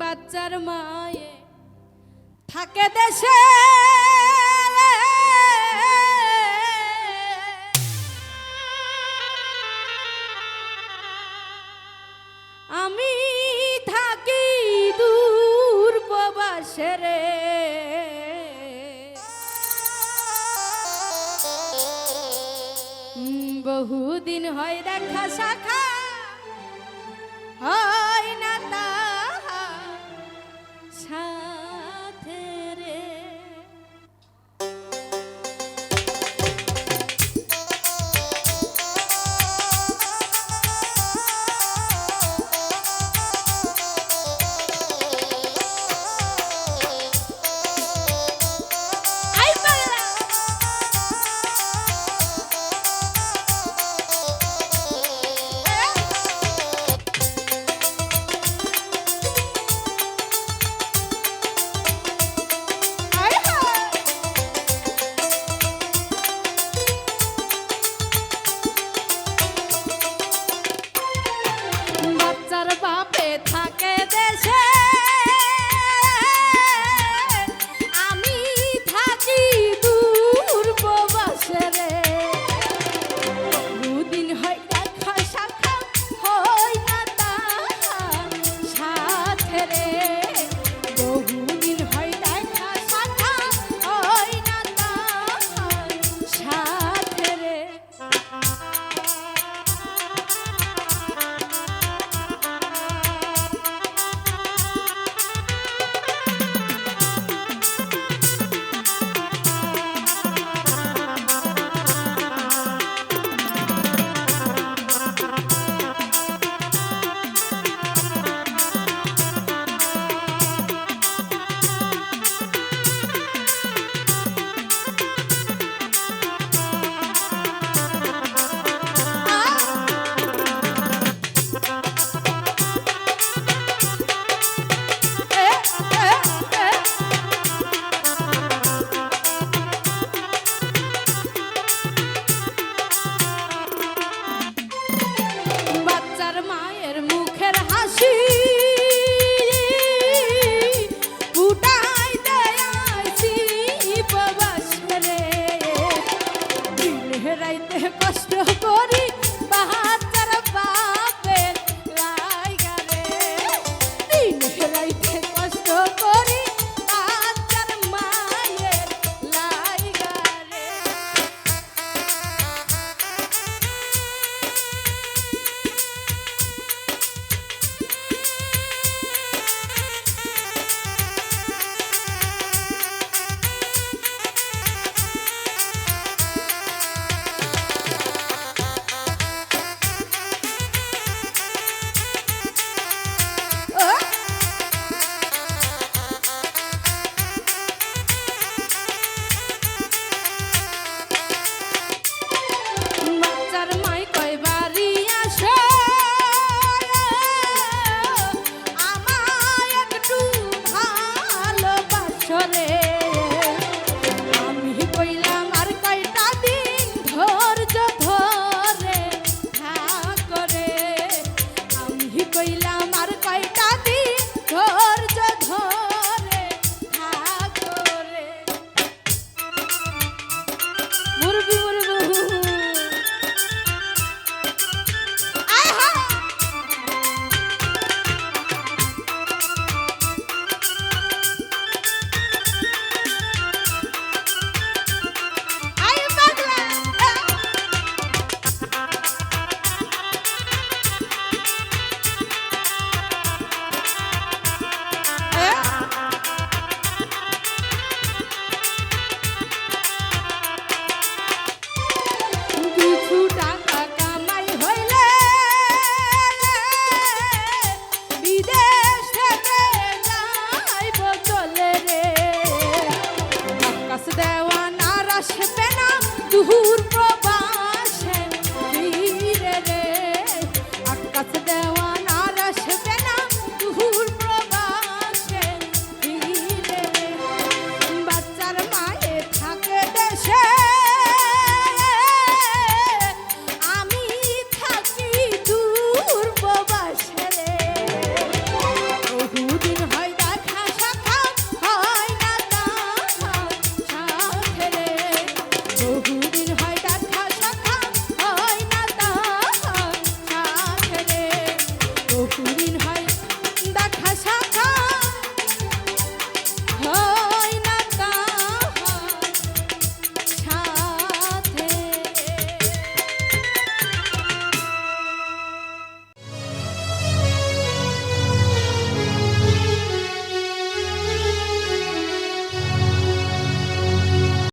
বাচ্চার মায়ে থাকে দেশে। বহুদিন হয় দেখা শাখা হয় না তা যাইতে কষ্ট করি।